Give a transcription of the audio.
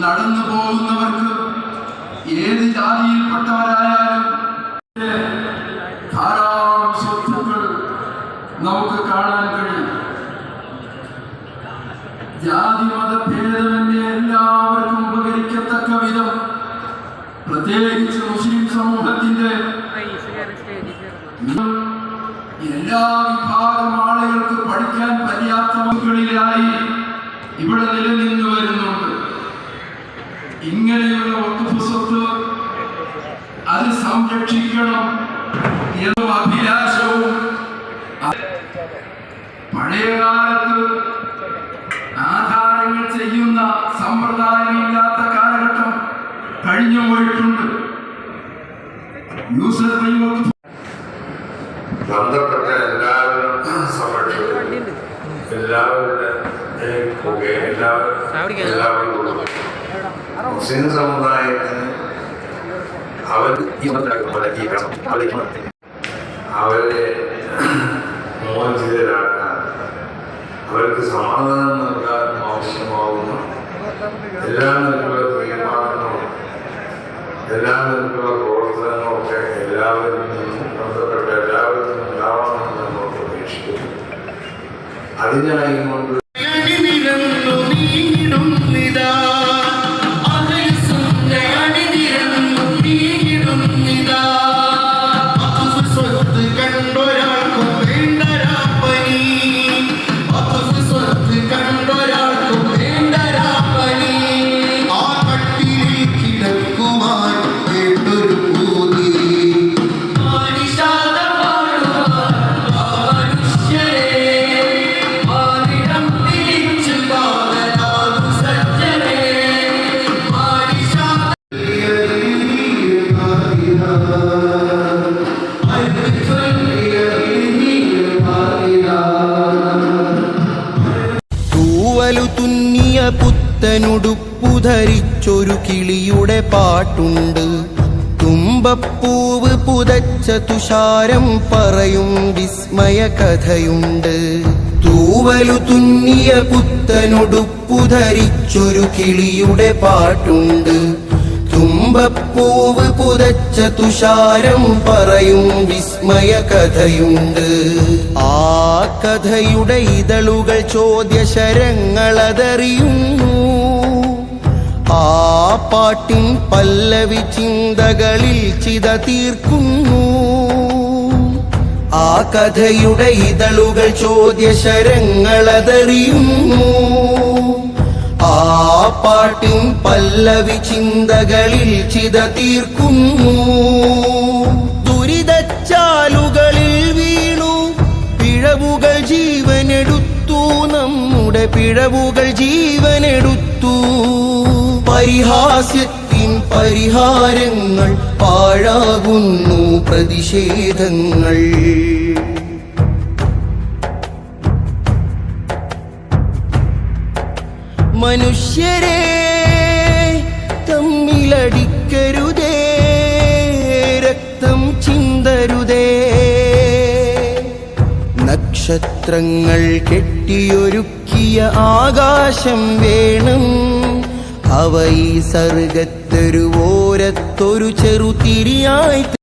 നടന്നു പോകുന്നവർക്ക് ഏത് ജാതിയിൽപ്പെട്ടവരായാലും ധാരാളം സ്വത്തുക്കൾ നമുക്ക് കാണാൻ കഴിയും. ജാതി മതഭേദമന്യേ എല്ലാവർക്കും ഉപകരിക്കത്തക്ക വിധം പ്രത്യേകിച്ച് മുസ്ലിം സമൂഹത്തിന്റെ എല്ലാ വിഭാഗം ആളുകൾക്ക് പഠിക്കാൻ പര്യാപ്ത ഇവിടെ നിലനിന്ന് വരുന്നുണ്ട്. ഇങ്ങനെയുള്ള വകുപ്പ് സ്വത്ത് അത് സംരക്ഷിക്കണം എന്ന അഭിലാഷവും പഴയ കാലത്ത് ആധാരങ്ങൾ ചെയ്യുന്ന സമ്പ്രദായമില്ലാത്ത കാലഘട്ടം കഴിഞ്ഞു പോയിട്ടുണ്ട്. ബന്ധപ്പെട്ട എല്ലാവരും സംരക്ഷിക്കും എല്ലാവരുടെ എല്ലാവരും എല്ലാവരും മുസ്ലിം സമുദായത്തിന് അവർ അവരെ മോചിതരാക്കാൻ അവർക്ക് സമാധാനം നൽകാൻ ആവശ്യമാവുന്ന എല്ലാ നിലക്കുള്ള തീരുമാനങ്ങളും എല്ലാ നിലക്കുള്ള പ്രവർത്തനങ്ങളൊക്കെ എല്ലാവരിൽ നിന്നും ബന്ധപ്പെട്ട എല്ലാവരിൽ നിന്നും ഉണ്ടാവണമെന്ന് നമ്മൾ പ്രതീക്ഷിക്കുന്നു. അതിനായി കൊണ്ട് പുത്തനുടുപ്പു ധരിച്ചൊരു കിളിയുടെ പാട്ടുണ്ട്. തുമ്പപ്പൂവ് പുതച്ച തുഷാരം പറയും വിസ്മയ കഥയുണ്ട്. തൂവലു തുന്നിയ പുത്തനുടുപ്പു ധരിച്ചൊരു കിളിയുടെ പാട്ടുണ്ട്. തുമ്പപ്പൂവ് പുതച്ച തുഷാരം പറയും വിസ്മയ കഥയുണ്ട്. ആ കഥയുടെ ഇതളുകൾ ചോദ്യശരങ്ങളതറിയുന്നു. ആ പാട്ടിൻ പല്ലവി ചിന്തകളിൽ ചിത തീർക്കുന്നു ആ കഥയുടെ ഇതളുകൾ ചോദ്യശരങ്ങളതറിയുന്നു. ആ പാട്ടിൻ പല്ലവി ചിന്തകളിൽ ചിത തീർക്കുന്നു ദുരിതച്ചാലുകളിൽ പിഴവുകൾ ജീവനെടുത്തു. പരിഹാസ്യത്തിൻ പരിഹാരങ്ങൾ പാഴാകുന്നു പ്രതിഷേധങ്ങൾ. മനുഷ്യരെ തമ്മിലടിക്കരുതേ രക്തം ചിന്തരുതേ. നക്ഷത്രങ്ങൾ കെട്ടിയൊരുക്കിയ ആകാശം വേണം. അവ ഈ സർഗത്തൊരു ഓരത്തൊരു ചെറുതിരിയായി